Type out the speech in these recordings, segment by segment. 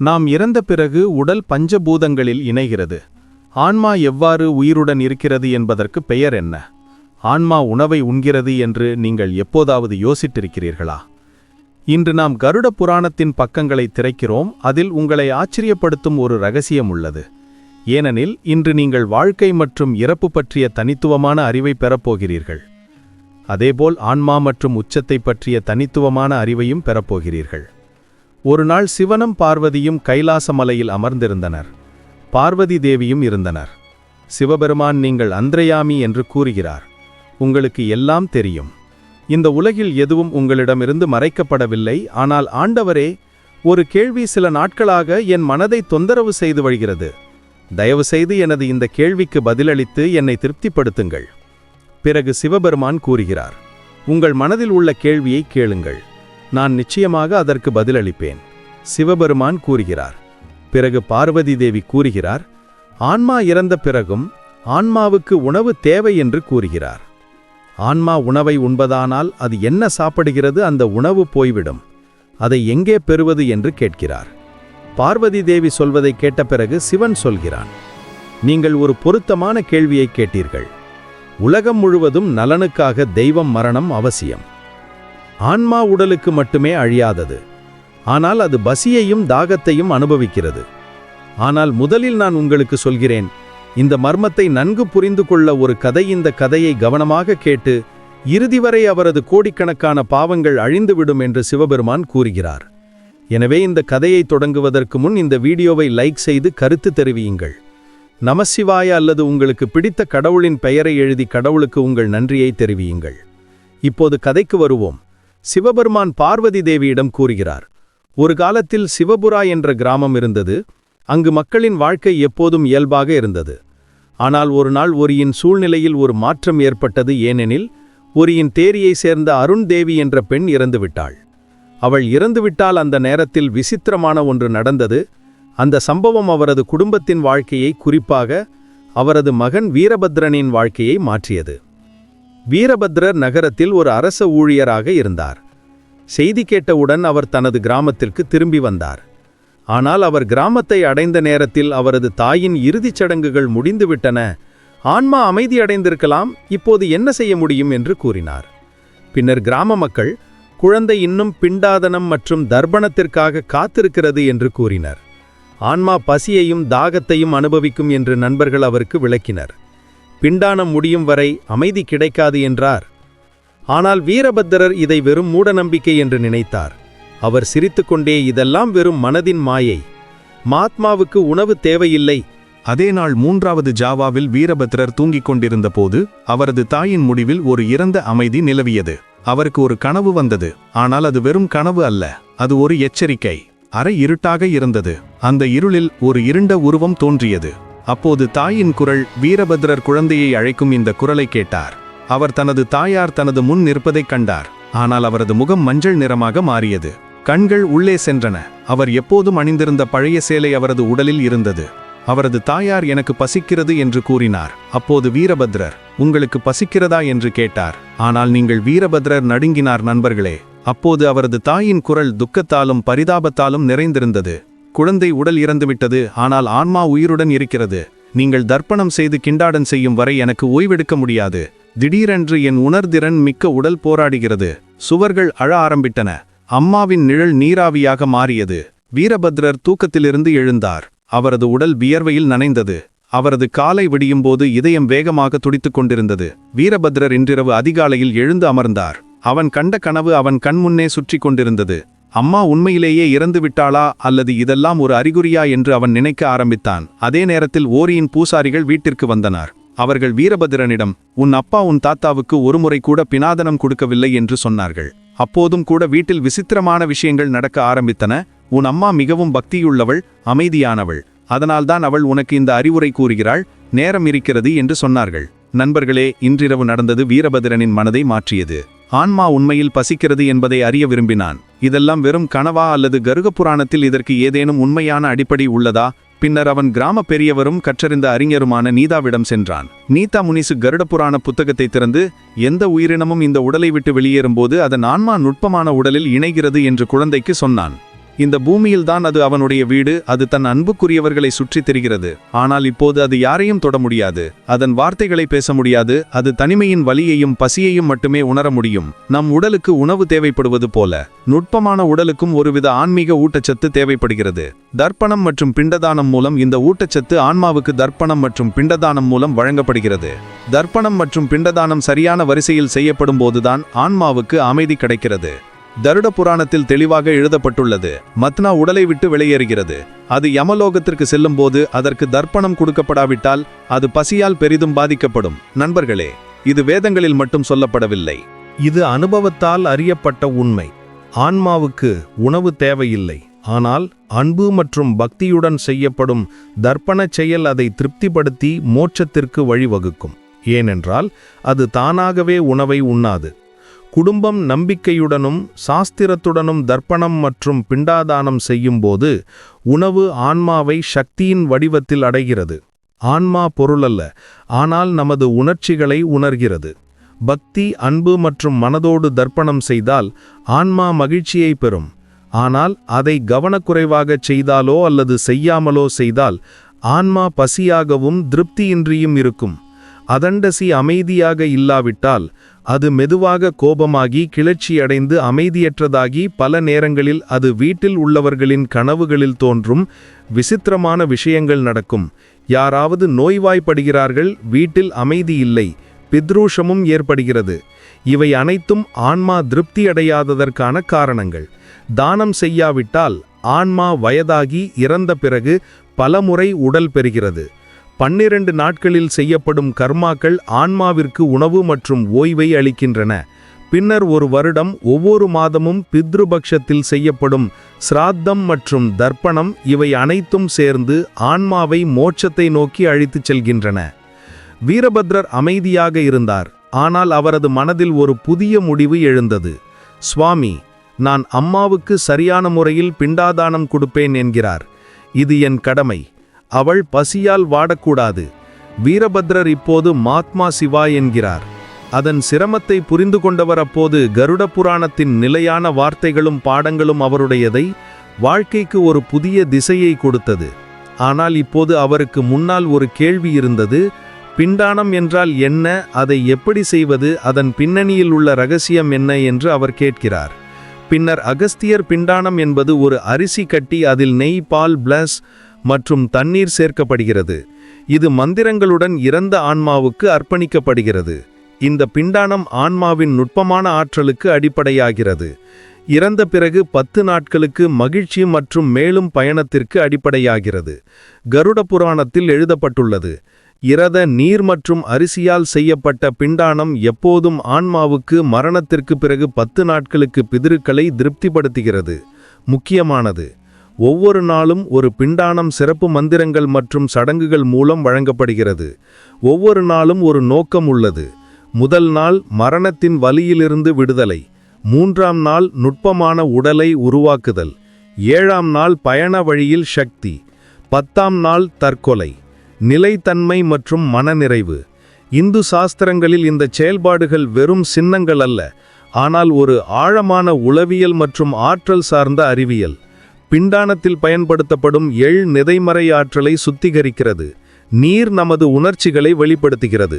நாம் இறந்த பிறகு உடல் பஞ்சபூதங்களில் இணைகிறது. ஆன்மா எவ்வாறு உயிருடன் இருக்கிறது என்பதற்கு பெயர் என்ன? ஆன்மா உணவை உண்கிறது என்று நீங்கள் எப்போதாவது யோசித்திருக்கிறீர்களா? இன்று நாம் கருட புராணத்தின் பக்கங்களை திறக்கிறோம் அதில் உங்களை ஆச்சரியப்படுத்தும் ஒரு ரகசியம் உள்ளது. ஏனெனில் இன்று நீங்கள் வாழ்க்கை மற்றும் இறப்பு பற்றிய தனித்துவமான அறிவை பெறப்போகிறீர்கள் அதேபோல் ஆன்மா மற்றும் உச்சத்தை பற்றிய தனித்துவமான அறிவையும் பெறப்போகிறீர்கள் ஒரு நாள் சிவனும் பார்வதியும் கைலாச மலையில் அமர்ந்திருந்தனர். பார்வதி தேவியும் இருந்தனர். சிவபெருமான் நீங்கள் அந்திரயாமி என்று கூறுகிறார். உங்களுக்கு எல்லாம் தெரியும். இந்த உலகில் எதுவும் உங்களிடமிருந்து மறைக்கப்படவில்லை. ஆனால் ஆண்டவரே ஒரு கேள்வி சில நாட்களாக என் மனதை தொந்தரவு செய்து வருகிறது தயவுசெய்து எனது இந்த கேள்விக்கு பதிலளித்து என்னை திருப்திப்படுத்துங்கள். பிறகு சிவபெருமான் கூறுகிறார். உங்கள் மனதில் உள்ள கேள்வியை கேளுங்கள். நான் நிச்சயமாக அதற்கு பதிலளிப்பேன். சிவபெருமான் கூறுகிறார். பிறகு பார்வதி தேவி கூறுகிறார் ஆன்மா இறந்த பிறகும் ஆன்மாவுக்கு உணவு தேவை என்று கூறுகிறார். ஆன்மா உணவை உண்பதானால் அது என்ன சாப்பிடுகிறது அந்த உணவு போய்விடும். அதை எங்கே பெறுவது என்று கேட்கிறார். பார்வதி தேவி சொல்வதை கேட்ட பிறகு சிவன் சொல்கிறான் நீங்கள் ஒரு பொருத்தமான கேள்வியை கேட்டீர்கள். உலகம் முழுவதும் நலனுக்காக தெய்வம் மரணம் அவசியம். ஆன்மா உடலுக்கு மட்டுமே அழியாதது. ஆனால் அது பசியையும் தாகத்தையும் அனுபவிக்கிறது. ஆனால் முதலில் நான் உங்களுக்கு சொல்கிறேன் இந்த மர்மத்தை நன்கு புரிந்து கொள்ள ஒரு கதை இந்த கதையை கவனமாக கேட்டு இறுதி வரை அவரது கோடிக்கணக்கான பாவங்கள் அழிந்துவிடும் என்று சிவபெருமான் கூறுகிறார். எனவே இந்த கதையை தொடங்குவதற்கு முன் இந்த வீடியோவை லைக் செய்து கருத்து தெரிவியுங்கள். நமசிவாய அல்லது உங்களுக்கு பிடித்த கடவுளின் பெயரை எழுதி கடவுளுக்கு உங்கள் நன்றியை தெரிவியுங்கள். இப்போது கதைக்கு வருவோம். சிவபெருமான் பார்வதி தேவியிடம் கூறுகிறார் ஒரு காலத்தில் சிவபுரா என்ற கிராமம் இருந்தது. அங்கு மக்களின் வாழ்க்கை எப்போதும் இயல்பாக இருந்தது. ஆனால் ஒரு நாள் ஒரியின் சூழ்நிலையில் ஒரு மாற்றம் ஏற்பட்டது. ஏனெனில் ஒரியின் தேரியை சேர்ந்த அருண் தேவி என்ற பெண் இறந்துவிட்டாள் அவள் இறந்துவிட்டால் அந்த நேரத்தில் விசித்திரமான ஒன்று நடந்தது. அந்த சம்பவம் அவரது குடும்பத்தின் வாழ்க்கையை குறிப்பாக அவரது மகன் வீரபத்ரனின் வாழ்க்கையை மாற்றியது. வீரபத்ரர் நகரத்தில் ஒரு அரச ஊழியராக இருந்தார். செய்தி கேட்டவுடன் அவர் தனது கிராமத்திற்கு திரும்பி வந்தார். ஆனால் அவர் கிராமத்தை அடைந்த நேரத்தில் அவரது தாயின் இறுதிச் சடங்குகள் முடிந்துவிட்டன. ஆன்மா அமைதியடைந்திருக்கலாம் இப்போது என்ன செய்ய முடியும் என்று கூறினார். பின்னர் கிராம மக்கள் குழந்தை இன்னும் பிண்டாதனம் மற்றும் தர்ப்பணத்திற்காக காத்திருக்கிறது என்று கூறினர். ஆன்மா பசியையும் தாகத்தையும் அனுபவிக்கும் என்று நண்பர்கள் அவருக்கு விளக்கினர். பிண்டானம் முடியும் வரை அமைதி கிடைக்காது என்றார். ஆனால் வீரபத்திரர் இதை வெறும் மூடநம்பிக்கை என்று நினைத்தார். அவர் சிரித்துக்கொண்டே இதெல்லாம் வெறும் மனதின் மாயை. மாத்மாவுக்கு உணவு தேவையில்லை. அதே நாள் மூன்றாவது ஜாவாவில் வீரபத்ரர் தூங்கிக் கொண்டிருந்த போது அவரது தாயின் முடிவில் ஒரு இறந்த அமைதி நிலவியது. அவருக்கு ஒரு கனவு வந்தது. ஆனால் அது வெறும் கனவு அல்ல. அது ஒரு எச்சரிக்கை. அரை இருட்டாக இருந்தது. அந்த இருளில் ஒரு இருண்ட உருவம் தோன்றியது. அப்போது தாயின் குரல் வீரபத்ரர் குழந்தையை அழைக்கும் இந்த குரலை கேட்டார். அவர் தனது தாயார் தனது முன் நிற்பதைக் கண்டார். ஆனால் அவரது முகம் மஞ்சள் நிறமாக மாறியது. கண்கள் உள்ளே சென்றன. அவர் எப்போதும் அணிந்திருந்த பழைய சேலை அவரது உடலில் இருந்தது. அவரது தாயார் எனக்கு பசிக்கிறது என்று கூறினார். அப்போது வீரபத்ரர் உங்களுக்கு பசிக்கிறதா? என்று கேட்டார். ஆனால் நீங்கள் வீரபத்ரர் நடுங்கினார் நண்பர்களே. அப்போது அவரது தாயின் குரல் துக்கத்தாலும் பரிதாபத்தாலும் நிறைந்திருந்தது. குழந்தை உடல் இறந்துவிட்டது ஆனால் ஆன்மா உயிருடன் இருக்கிறது. நீங்கள் தர்ப்பணம் செய்து கிண்டாடன் செய்யும் வரை எனக்கு ஓய்வெடுக்க முடியாது. திடீரென்று என் உணர்திறன் மிக்க உடல் போராடுகிறது. சுவர்கள் அழ ஆரம்பித்தன அம்மாவின் நிழல் நீராவியாக மாறியது. வீரபத்ரர் தூக்கத்திலிருந்து எழுந்தார். அவரது உடல் வியர்வையில் நனைந்தது. அவரது காலை விடியும்போது இதயம் வேகமாக துடித்துக் கொண்டிருந்தது. வீரபத்ரர் இன்றிரவு அதிகாலையில் எழுந்து அமர்ந்தார். அவன் கண்ட கனவு அவன் கண்முன்னே சுற்றி கொண்டிருந்தது. அம்மா உண்மையிலேயே இறந்து விட்டாளா அல்லது இதெல்லாம் ஒரு அறிகுறியா என்று அவன் நினைக்க ஆரம்பித்தான். அதே நேரத்தில் ஓரியின் பூசாரிகள் வீட்டிற்கு வந்தனர். அவர்கள் வீரபத்திரனிடம் உன் அப்பா உன் தாத்தாவுக்கு ஒருமுறை கூட பினாதனம் கொடுக்கவில்லை என்று சொன்னார்கள். அப்போதும் கூட வீட்டில் விசித்திரமான விஷயங்கள் நடக்க ஆரம்பித்தன. உன் அம்மா மிகவும் பக்தியுள்ளவள் அமைதியானவள். அதனால்தான் அவள் உனக்கு இந்த அறிவுரை கூறுகிறாள். நேரம் இருக்கிறது என்று சொன்னார்கள். நண்பர்களே இன்றிரவு நடந்தது வீரபதிரனின் மனதை மாற்றியது. ஆன்மா உண்மையில் பசிக்கிறது என்பதை அறிய விரும்பினான். இதெல்லாம் வெறும் கனவா அல்லது கருக புராணத்தில் இதற்கு ஏதேனும் உண்மையான அடிப்படை உள்ளதா? பின்னர் அவன் கிராம பெரியவரும் கற்றறிந்த அறிஞருமான நீதாவிடம் சென்றான். நீதா முனிசு கருட புராண புத்தகத்தை திறந்து எந்த உயிரினமும் இந்த உடலை விட்டு வெளியேறும்போது அதன் ஆன்மா நுட்பமான உடலில் இணைகிறது என்று குழந்தைக்கு சொன்னான். இந்த பூமியில்தான் அது அவனுடைய வீடு அது தன் அன்புக்குரியவர்களை சுற்றித் திரிகிறது. ஆனால் இப்போது அது யாரையும் தொட முடியாது. அதன் வார்த்தைகளை பேச முடியாது அது தனிமையின் வலியையும் பசியையும் மட்டுமே உணர முடியும். நம் உடலுக்கு உணவு தேவைப்படுவது போல நுட்பமான உடலுக்கும் ஒருவித ஆன்மீக ஊட்டச்சத்து தேவைப்படுகிறது. தர்ப்பணம் மற்றும் பிண்டதானம் மூலம் இந்த ஊட்டச்சத்து ஆன்மாவுக்கு தர்ப்பணம் மற்றும் பிண்டதானம் மூலம் வழங்கப்படுகிறது. தர்ப்பணம் மற்றும் பிண்டதானம் சரியான வரிசையில் செய்யப்படும் போதுதான் ஆன்மாவுக்கு அமைதி கிடைக்கிறது. தருட புராணத்தில் தெளிவாக எழுதப்பட்டுள்ளது. மத்னா உடலை விட்டு வெளியேறுகிறது. அது யமலோகத்திற்கு செல்லும் போது அதற்கு தர்ப்பணம் கொடுக்கப்படாவிட்டால் அது பசியால் பெரிதும் பாதிக்கப்படும். நண்பர்களே இது வேதங்களில் மட்டும் சொல்லப்படவில்லை. இது அனுபவத்தால் அறியப்பட்ட உண்மை. ஆன்மாவுக்கு உணவு தேவையில்லை. ஆனால் அன்பு மற்றும் பக்தியுடன் செய்யப்படும் தர்ப்பணச் செயல் அதை திருப்திப்படுத்தி மோட்சத்திற்கு வழிவகுக்கும். ஏனென்றால் அது தானாகவே உணவை உண்ணாது. குடும்பம் நம்பிக்கையுடனும் சாஸ்திரத்துடனும் தர்ப்பணம் மற்றும் பிண்டாதானம் செய்யும்போது உணவு ஆன்மாவை சக்தியின் வடிவத்தில் அடைகிறது. ஆன்மா பொருளல்ல ஆனால் நமது உணர்ச்சிகளை உணர்கிறது. பக்தி அன்பு மற்றும் மனதோடு தர்ப்பணம் செய்தால் ஆன்மா மகிழ்ச்சியை பெறும். ஆனால் அதை கவனக்குறைவாகச் செய்தாலோ அல்லது செய்யாமலோ செய்தால் ஆன்மா பசியாகவும் திருப்தியின்றியும் இருக்கும். அதண்டசி அமைதியாக இல்லாவிட்டால் அது மெதுவாக கோபமாகி கிளர்ச்சியடைந்து அமைதியற்றதாகி பல நேரங்களில் அது வீட்டில் உள்ளவர்களின் கனவுகளில் தோன்றும் விசித்திரமான விஷயங்கள் நடக்கும். யாராவது நோய்வாய்ப்படுகிறார்கள் வீட்டில் அமைதி இல்லை பித்ரூஷமும் ஏற்படுகிறது. இவை அனைத்தும் ஆன்மா திருப்தியடையாததற்கான காரணங்கள். தானம் செய்யாவிட்டால் ஆன்மா வயதாகி இறந்த பிறகு பலமுறை உடல் பெறுகிறது. பன்னிரண்டு நாட்களில் செய்யப்படும் கர்மாக்கள் ஆன்மாவிற்கு உணவு மற்றும் ஓய்வை அளிக்கின்றன. பின்னர் ஒரு வருடம் ஒவ்வொரு மாதமும் பித்ருபக்ஷத்தில் செய்யப்படும் சிராத்தம் மற்றும் தர்ப்பணம் இவை அனைத்தும் சேர்ந்து ஆன்மாவை மோட்சத்தை நோக்கி அழித்துச் செல்கின்றன. வீரபத்ரர் அமைதியாக இருந்தார். ஆனால் அவரது மனதில் ஒரு புதிய முடிவு எழுந்தது. சுவாமி நான் அம்மாவுக்கு சரியான முறையில் பிண்டாதானம் கொடுப்பேன் என்கிறார். இது என் கடமை. அவள் பசியால் வாடக்கூடாது. வீரபத்ரர் இப்போது மாத்மா சிவா என்கிறார். அதன் சிரமத்தை புரிந்து கொண்டவர் அப்போது கருட புராணத்தின் நிலையான வார்த்தைகளும் பாடங்களும் அவருடையதை வாழ்க்கைக்கு ஒரு புதிய திசையை கொடுத்தது. ஆனால் இப்போது அவருக்கு முன்னால் ஒரு கேள்வி இருந்தது பிண்டானம் என்றால் என்ன? அதை எப்படி செய்வது? அதன் பின்னணியில் உள்ள ரகசியம் என்ன? என்று அவர் கேட்கிறார். பின்னர் அகஸ்தியர் பிண்டானம் என்பது ஒரு அரிசி கட்டி அதில் நெய் பால் பிளஸ் மற்றும் தண்ணீர் சேர்க்கப்படுகிறது. இது மந்திரங்களுடன் இறந்த ஆன்மாவுக்கு அர்ப்பணிக்கப்படுகிறது. இந்த பிண்டானம் ஆன்மாவின் நுட்பமான ஆற்றலுக்கு அடிப்படையாகிறது. இறந்த பிறகு பத்து நாட்களுக்கு மகிழ்ச்சி மற்றும் மேலும் பயணத்திற்கு அடிப்படையாகிறது. கருட புராணத்தில் எழுதப்பட்டுள்ளது இரத நீர் மற்றும் அரிசியால் செய்யப்பட்ட பிண்டானம் எப்போதும் ஆன்மாவுக்கு மரணத்திற்கு பிறகு பத்து நாட்களுக்கு பிதிருக்களை திருப்திப்படுத்துகிறது. முக்கியமானது ஒவ்வொரு நாளும் ஒரு பிண்டானம் சிறப்பு மந்திரங்கள் மற்றும் சடங்குகள் மூலம் வழங்கப்படுகிறது. ஒவ்வொரு நாளும் ஒரு நோக்கம் உள்ளது. முதல் நாள் மரணத்தின் வலியிலிருந்து விடுதலை. மூன்றாம் நாள் நுட்பமான உடலை உருவாக்குதல். ஏழாம் நாள் பயண வழியில் சக்தி. பத்தாம் நாள் தற்கொலை. நிலைத்தன்மை மற்றும் மனநிறைவு. இந்து சாஸ்திரங்களில் இந்த செயல்பாடுகள் வெறும் சின்னங்கள் அல்ல. ஆனால் ஒரு ஆழமான உளவியல் மற்றும் ஆற்றல் சார்ந்த அறிவியல். பிண்டானத்தில் பயன்படுத்தப்படும் எள் நிதைமறை ஆற்றலை சுத்திகரிக்கிறது. நீர் நமது உணர்ச்சிகளை வெளிப்படுத்துகிறது.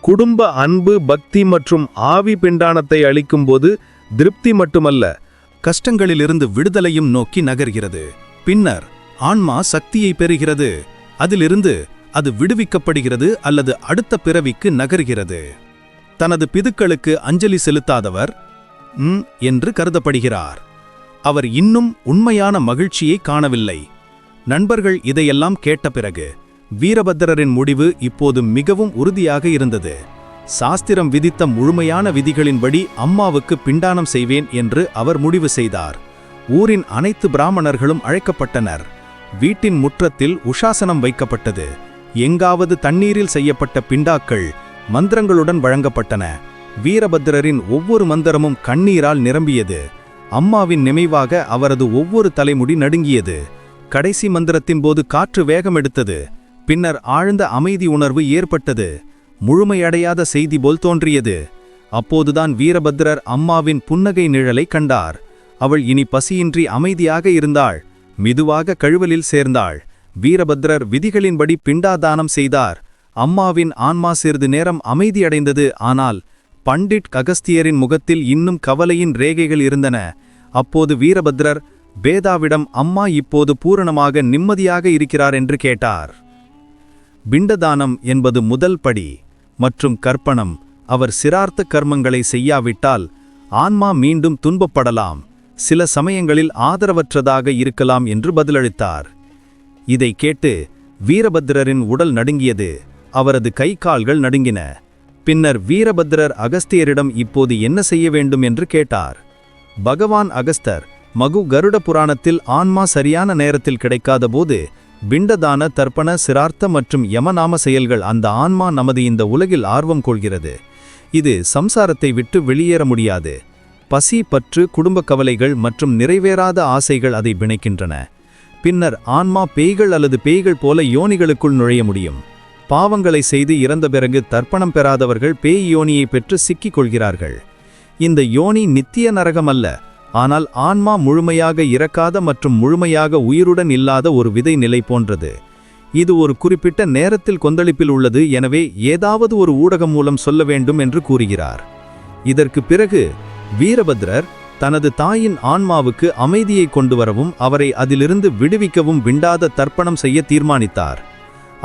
குடும்ப அன்பு பக்தி மற்றும் ஆவி பிண்டானத்தை அளிக்கும்போது திருப்தி மட்டுமல்ல கஷ்டங்களிலிருந்து விடுதலையும் நோக்கி நகர்கிறது. பின்னர் ஆன்மா சக்தியை பெறுகிறது. அதிலிருந்து அது விடுவிக்கப்படுகிறது அல்லது அடுத்த பிறவிக்கு நகர்கிறது. தனது பிதுக்களுக்கு அஞ்சலி செலுத்தாதவர் என்று கருதப்படுகிறார். அவர் இன்னும் உண்மையான மகிழ்ச்சியை காணவில்லை. நண்பர்கள் இதையெல்லாம் கேட்ட பிறகு வீரபத்திரரின் முடிவு இப்போது மிகவும் உறுதியாக இருந்தது. சாஸ்திரம் விதித்த முழுமையான விதிகளின்படி அம்மாவுக்கு பிண்டானம் செய்வேன் என்று அவர் முடிவு செய்தார். ஊரின் அனைத்து பிராமணர்களும் அழைக்கப்பட்டனர். வீட்டின் முற்றத்தில் உஷாசனம் வைக்கப்பட்டது. எங்காவது தண்ணீரில் செய்யப்பட்ட பிண்டாக்கள் மந்திரங்களுடன் வழங்கப்பட்டன. வீரபத்திரரின் ஒவ்வொரு மந்திரமும் கண்ணீரால் நிரம்பியது. அம்மாவின் நினைவாக அவரது ஒவ்வொரு தலைமுடி நடுங்கியது. கடைசி மந்திரத்தின் போது காற்று வேகம் எடுத்தது. பின்னர் ஆழ்ந்த அமைதி உணர்வு ஏற்பட்டது. முழுமையடையாத செய்தி போல் தோன்றியது. அப்போதுதான் வீரபத்ரர் அம்மாவின் புன்னகை நிழலை கண்டார். அவள் இனி பசியின்றி அமைதியாக இருந்தாள். மெதுவாக கழுவலில் சேர்ந்தாள். வீரபத்ரர் விதிகளின்படி பிண்டாதானம் செய்தார். அம்மாவின் ஆன்மா சிறிது நேரம் அமைதியடைந்தது. ஆனால் பண்டிட் அகஸ்தியரின் முகத்தில் இன்னும் கவலையின் ரேகைகள் இருந்தன. அப்போது வீரபத்ரர் பேதாவிடம் அம்மா இப்போது பூரணமாக நிம்மதியாக இருக்கிறார் என்று கேட்டார். பிண்டதானம் என்பது முதல் படி மற்றும் கற்பணம் அவர் சிரார்த்த கர்மங்களை செய்யாவிட்டால் ஆன்மா மீண்டும் துன்பப்படலாம். சில சமயங்களில் ஆதரவற்றதாக இருக்கலாம் என்று பதிலளித்தார். இதை கேட்டு வீரபத்ரரின் உடல் நடுங்கியது. அவரது கை கால்கள் நடுங்கின. பின்னர் வீரபத்ரர் அகஸ்தியரிடம் இப்போது என்ன செய்ய வேண்டும் என்று கேட்டார். பகவான் அகஸ்தர் மகு கருட புராணத்தில் ஆன்மா சரியான நேரத்தில் கிடைக்காதபோது பிண்டதான தர்ப்பண சிரார்த்த மற்றும் யமநாம செயல்கள் அந்த ஆன்மா நமது இந்த உலகில் ஆர்வம் கொள்கிறது. இது சம்சாரத்தை விட்டு வெளியேற முடியாது. பசி பற்று குடும்ப கவலைகள் மற்றும் நிறைவேறாத ஆசைகள் அதை பிணைக்கின்றன. பின்னர் ஆன்மா பேய்கள் அல்லது பேய்கள் போல யோனிகளுக்குள் நுழைய முடியும். பாவங்களை செய்து இறந்த பிறகு தர்ப்பணம் பெறாதவர்கள் பேய் யோனியை பெற்று சிக்கிக் கொள்கிறார்கள் இந்த யோனி நித்திய நரகம் அல்ல ஆனால் ஆன்மா முழுமையாக இறக்காத மற்றும் முழுமையாக உயிருடன் இல்லாத ஒரு விதை நிலை போன்றது. இது ஒரு குறிப்பிட்ட நேரத்தில் கொந்தளிப்பில் உள்ளது எனவே ஏதாவது ஒரு ஊடகம் மூலம் சொல்ல வேண்டும் என்று கூறுகிறார். இதற்கு பிறகு வீரபத்ரர் தனது தாயின் ஆன்மாவுக்கு அமைதியை கொண்டு வரவும் அவரை அதிலிருந்து விடுவிக்கவும் விண்டாத தர்ப்பணம் செய்ய தீர்மானித்தார்.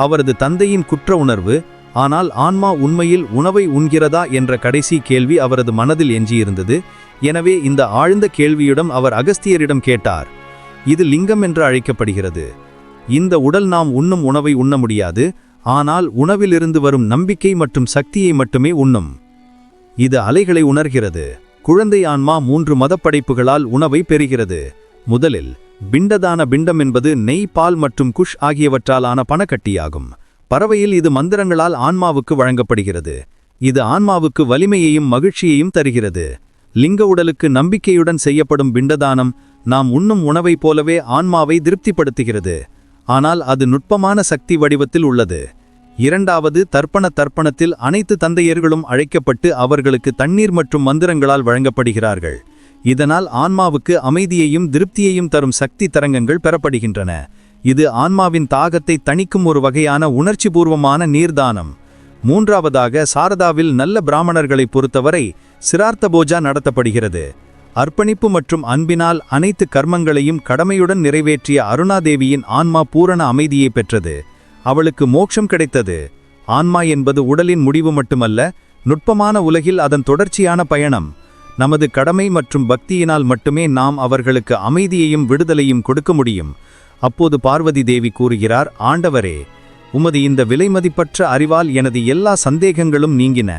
அவரது தந்தையின் குற்ற உணர்வு ஆனால் ஆன்மா உண்மையில் உணவை உண்கிறதா? என்ற கடைசி கேள்வி அவரது மனதில் எஞ்சியிருந்தது. எனவே இந்த ஆழ்ந்த கேள்வியிடம் அவர் அகஸ்தியரிடம் கேட்டார் இது லிங்கம் என்று அழைக்கப்படுகிறது. இந்த உடல் நாம் உண்ணும் உணவை உண்ண முடியாது. ஆனால் உணவிலிருந்து வரும் நம்பிக்கை மற்றும் சக்தியை மட்டுமே உண்ணும். இது அலைகளை உணர்கிறது. குழந்தை ஆன்மா மூன்று மதப்படைப்புகளால் உணவை பெறுகிறது. முதலில் பிண்டதான பிண்டம் என்பது நெய் பால் மற்றும் குஷ் ஆகியவற்றாலான பணக்கட்டியாகும். பறவையில் இது மந்திரங்களால் ஆன்மாவுக்கு வழங்கப்படுகிறது. இது ஆன்மாவுக்கு வலிமையையும் மகிழ்ச்சியையும் தருகிறது. லிங்க உடலுக்கு நம்பிக்கையுடன் செய்யப்படும் பிண்டதானம் நாம் உண்ணும் உணவைப் போலவே ஆன்மாவை திருப்திப்படுத்துகிறது. ஆனால் அது நுட்பமான சக்தி வடிவத்தில் உள்ளது. இரண்டாவது தர்ப்பண தர்ப்பணத்தில் அனைத்து தந்தையர்களும் அழைக்கப்பட்டு அவர்களுக்கு தண்ணீர் மற்றும் மந்திரங்களால் வழங்கப்படுகிறார்கள். இதனால் ஆன்மாவுக்கு அமைதியையும் திருப்தியையும் தரும் சக்தி தரங்கங்கள் பெறப்படுகின்றன. இது ஆன்மாவின் தாகத்தை தணிக்கும் ஒரு வகையான உணர்ச்சிபூர்வமான நீர்தானம். மூன்றாவதாக சாரதாவில் நல்ல பிராமணர்களை பொறுத்தவரை சிரார்த்த போஜா நடத்தப்படுகிறது. அர்ப்பணிப்பு மற்றும் அன்பினால் அனைத்து கர்மங்களையும் கடமையுடன் நிறைவேற்றிய அருணாதேவியின் ஆன்மா பூரண அமைதியை பெற்றது. அவளுக்கு மோட்சம் கிடைத்தது. ஆன்மா என்பது உடலின் முடிவு மட்டுமல்ல நுட்பமான உலகில் அதன் தொடர்ச்சியான பயணம். நமது கடமை மற்றும் பக்தியினால் மட்டுமே நாம் அவர்களுக்கு அமைதியையும் விடுதலையும் கொடுக்க முடியும். அப்போது பார்வதி தேவி கூறுகிறார் ஆண்டவரே உமது இந்த விலைமதிப்பற்ற அறிவால் எனது எல்லா சந்தேகங்களும் நீங்கின.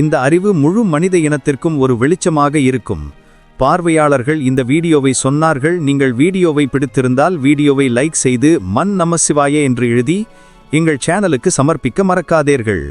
இந்த அறிவு முழு மனித இனத்திற்கும் ஒரு வெளிச்சமாக இருக்கும். பார்வையாளர்கள் இந்த வீடியோவை சொன்னார்கள் நீங்கள் வீடியோவை பிடித்திருந்தால் வீடியோவை லைக் செய்து மன் நமசிவாய என்று எழுதி எங்கள் சேனலுக்கு சமர்ப்பிக்க மறக்காதீர்கள்.